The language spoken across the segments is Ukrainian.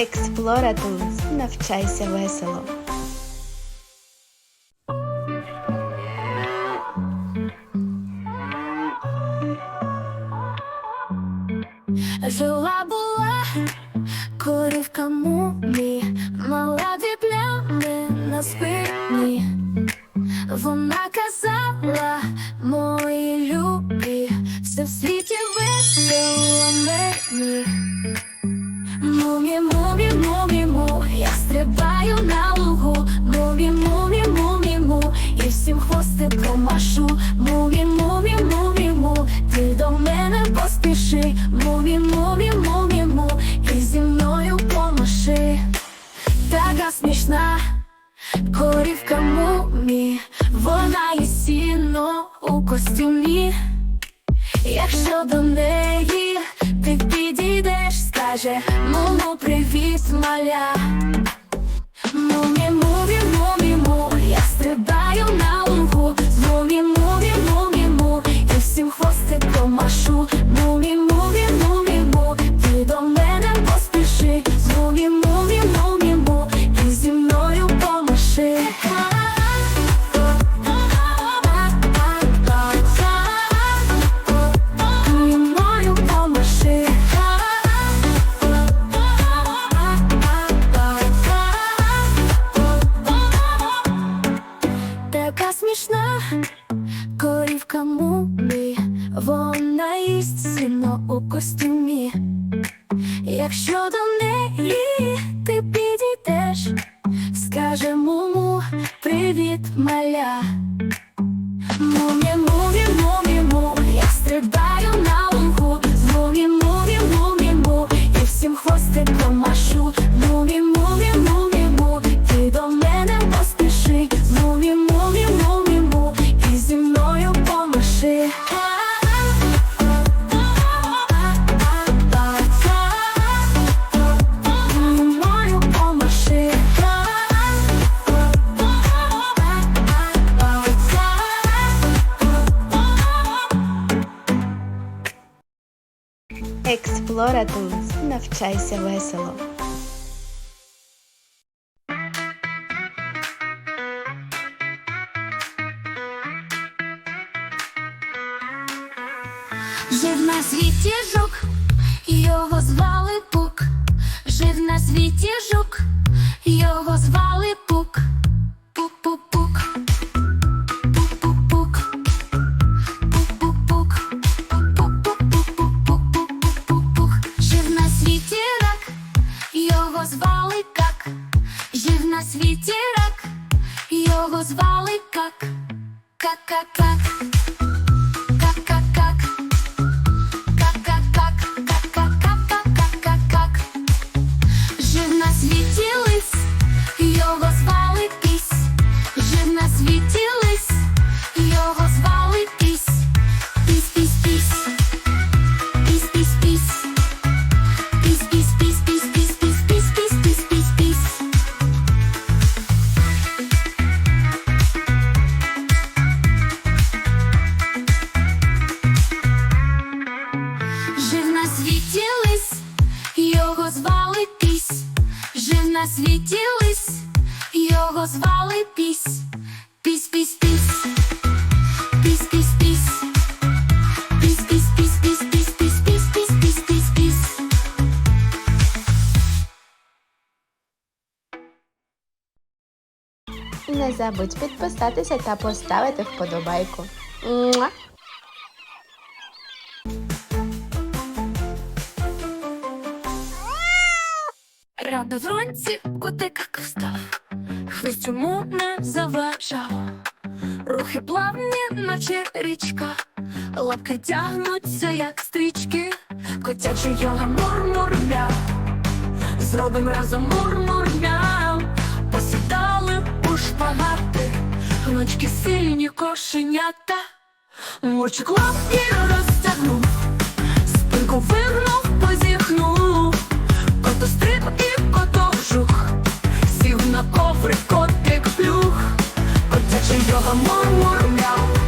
Експлоратунс. Навчайся весело. Смішна корівка мумі, вона є сіно у костюмі. Якщо до неї ти підійдеш, скаже Муму, привіт, маля. Мумі, мумі, мумі, му, я стрибаю на лугу. Мумі, мумі, мумі, му, і всім хвостиком машу. Мумі, мумі, Рятунс, навчайся весело. Жив на світі лис, його звали Пісь. Пісь, пісь, пісь. Пісь, пісь, пісь. Пісь, пісь, пісь, пісь, пісь, пісь, пісь, пісь, пісь, пісь, пісь. Не забудь підписатися та поставити вподобайку. Муа! Рано вранці котик встав, хвіст йому не заважав. Рухи плавні, наче річка, лапки тягнуться, як стрічки, котячий йога мур-мур-мяу. Зробим разом мур-мур-мяу. Посідали у шпагати, гнучки сильні кошенята. Мурчик лапки розтягнув, спинку вигнув, позіхнув до стриб і сів на коврик котик плюх, котячий його мурмур мяв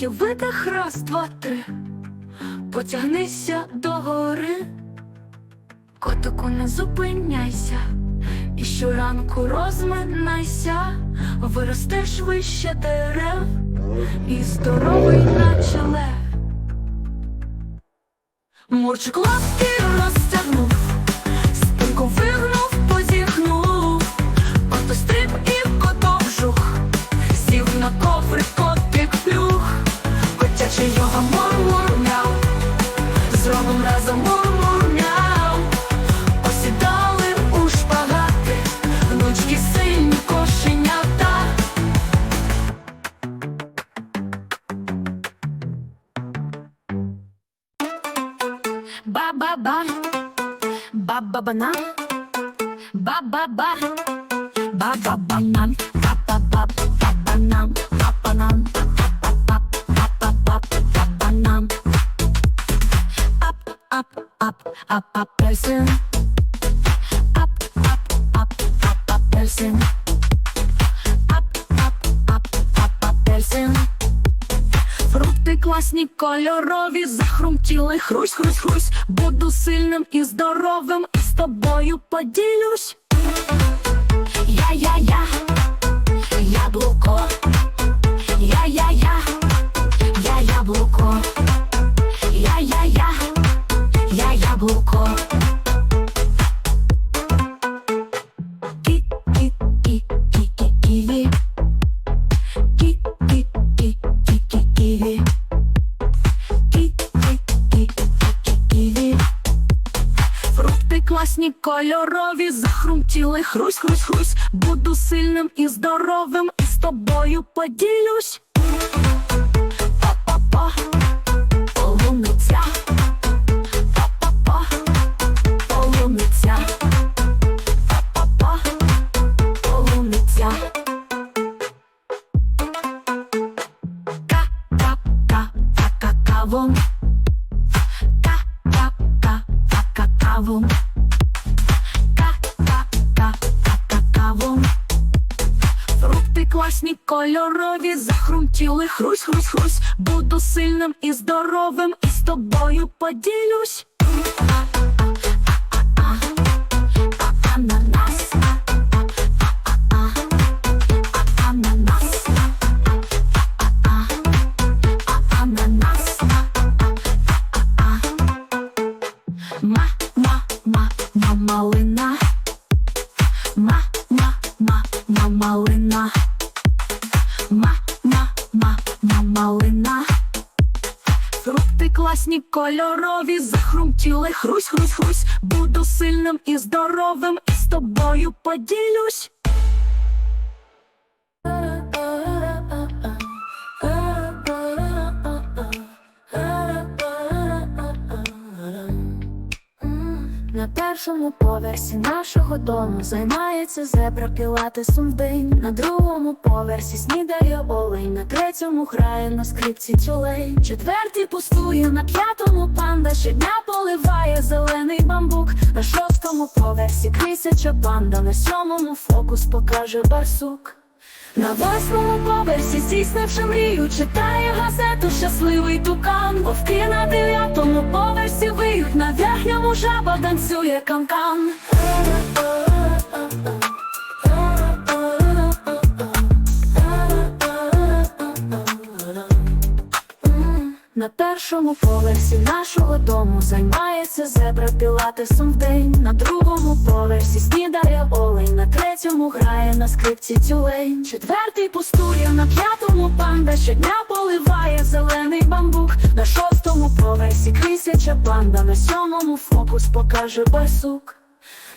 І видих, раз, два, три. Потягнися до гори, котику не зупиняйся, і щоранку розминайся, виростеш вище дерев, і здоровий наче лев. Мурчик лапки розтягнув, Ап, ап, ап, ап, апельсин. Ап, ап, ап, ап, апельсин. Ап, ап, ап, ап, апельсин. Фрукти класні, кольорові, захрумтіли, хрусь, хрусь, хрусь. Буду сильним і здоровим, і з тобою поділюсь. Я-я-я, яблуко. Фрукти класні, кольорові, захрумтіли, хрусь, хрусь, хрусь. Буду сильним і здоровим, і з тобою поділюсь. Па-па-па, кольорові, захрумтіли, хрусь, хрусь, хрусь. Буду сильним і здоровим, і з тобою поділюсь. Фрукти кольорові, захрумтіли, хрусь, хрусь, хрусь. Буду сильним і здоровим, і з тобою поділюсь. Першому поверсі нашого дому займається зебра пілати в. На другому поверсі снідає олень, на третьому грає на скрипці тюлей. Четвертий пустує, на п'ятому панда щодня поливає зелений бамбук. На шостому поверсі крисяча банда, на сьомому фокус покаже барсук. На восьмому поверсі, здійснивши мрію, читає газету щасливий тукан. Вовки на дев'ятому поверсі виють, на верхньому жаба танцює канкан. На першому поверсі нашого дому займається зебра пілатесом в день. На другому поверсі снідає олень, на третьому грає на скрипці тюлень. Четвертий пустує на п'ятому панда щодня поливає зелений бамбук. На шостому поверсі крисяча банда, на сьомому фокус покаже барсук.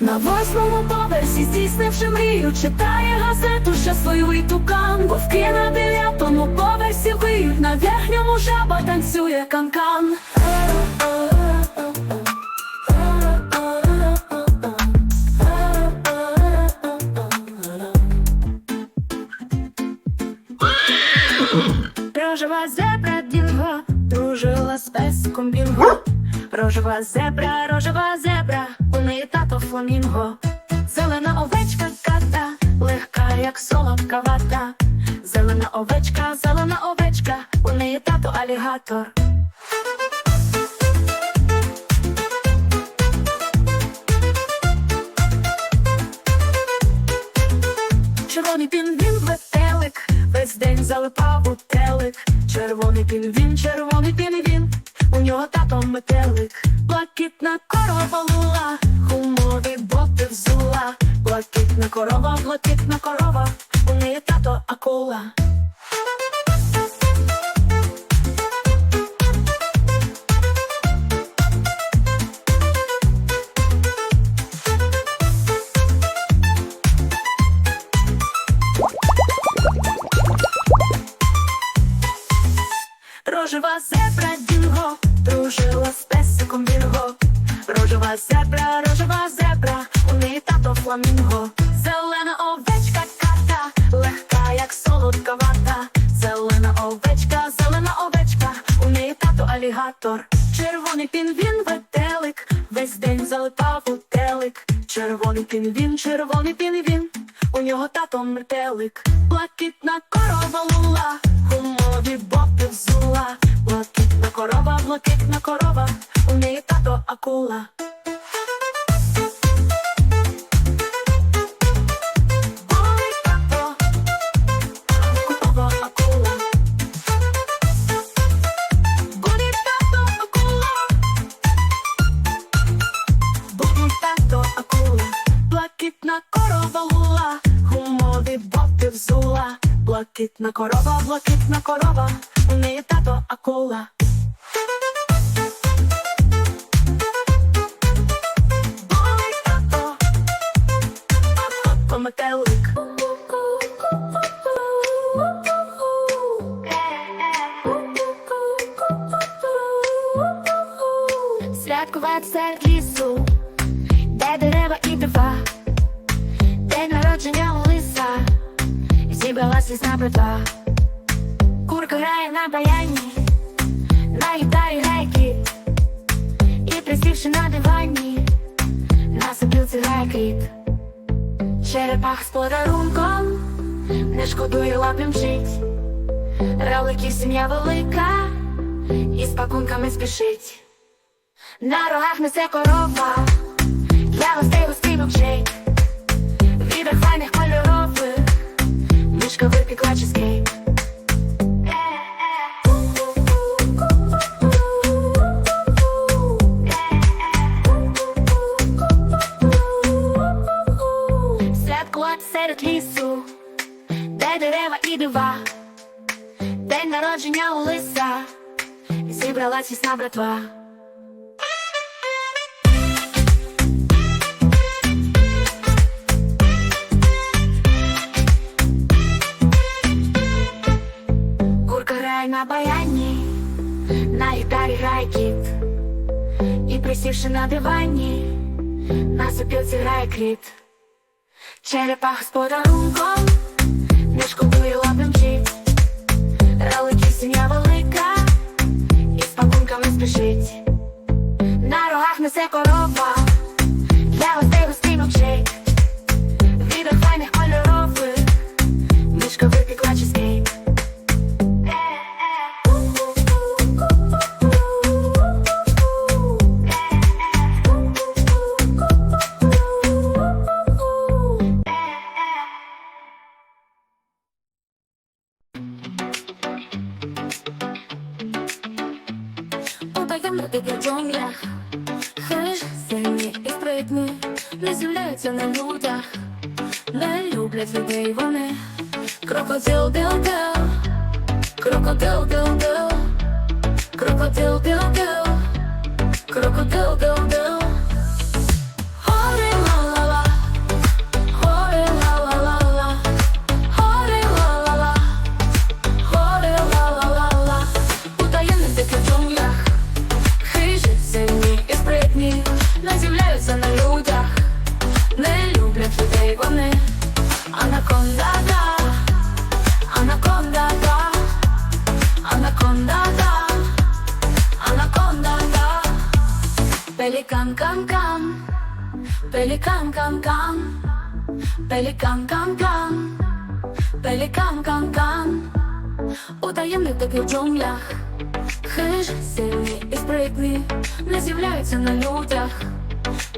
На восьмому поверсі, здійснивши мрію, читає газету щасливий тукан. Вовки на дев'ятому поверсі виють, на верхньому жаба танцює канкан. Рожева зебра дінго, дружила з песиком бінго. Рожева зебра, рожева зебра, у неї тато фламінго. Зелена овечка ката, легка, як солодка вата. Зелена овечка, зелена овечка, у неї тато алігатор. Червоний пінгвін ветелик, весь день залипав у телик. Червоний пінгвін, червоний пінгвін, у нього тато метелик. Блакитна корова лула, гумові боти взула. Блакитна корова, блакитна корова, у неї тато акула. Тато алігатор. Червоний пінвін ветелик, весь день залипав у телик. Червоний пінгвін, червоний пінгвін, у нього тато метелик. Блакитна корова лула, гумові бопи взула. Блакитна корова, блакитна корова, у неї тато акула. Боти. Блакитна корова, блакитна корова, у неї тато акула. Равликів сім'я велика, і з пакунками спішить. На рогах несе корова, для гостей гостей мовчить. Відер файних кольорових, мішка випікла чизкейк. Святкувати серед лісу, де дерева і дива, день народження у лиса, зібралась ясна братва. Курка грає на баяні, на гітарі грає кіт, і присівши на дивані, на сопілці грає кріт. Черепаха з не шкодує лапи пакунками спішить. На рогах несе корова, для гостей гостей мовчить. Відер файних кольорових, мишка випікла чизкейк. Ти плечом я Хеш сильні і спритні не з'являються на людях, не люблять людей вони. Крокодил дел дел крокодил дел дел крокодил дел дел крокодил дел дел вони. Таких джунглях, хиж сильні і спритні, не з'являються на людях,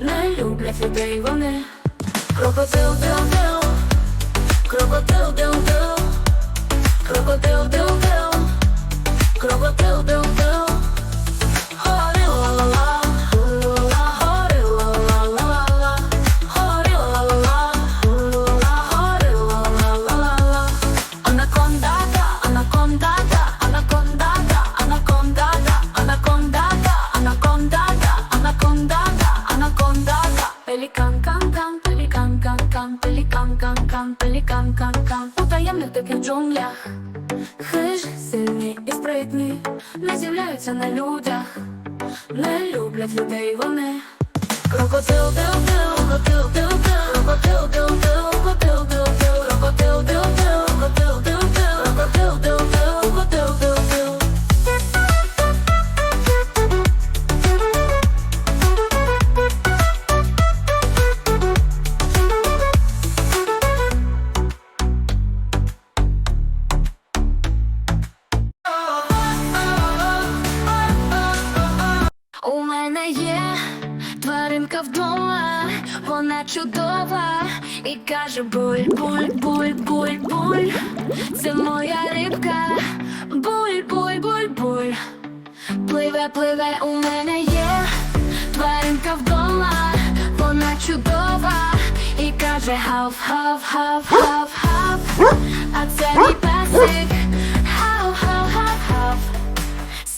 не люблять людей вони. Crocodil, deu, deu. Crocodil, deu, deu. Crocodil, deu, deu. Crocodil, deu, deu.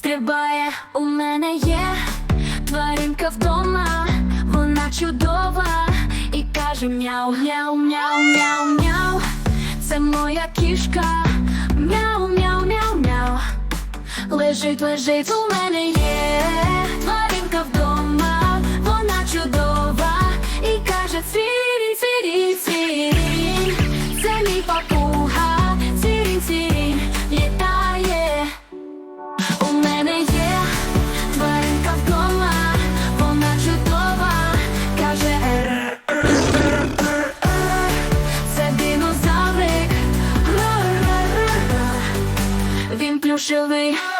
стрибає, у мене є тваринка вдома, вона чудова і каже мяу, мяу, мяу, мяу, мяу. Це моя кішка, мяу, мяу, мяу, мяу. Лежить, лежить, у мене є тваринка вдома, вона чудова і каже цвірі, цвірі, цвірі, це мій папуга. show me.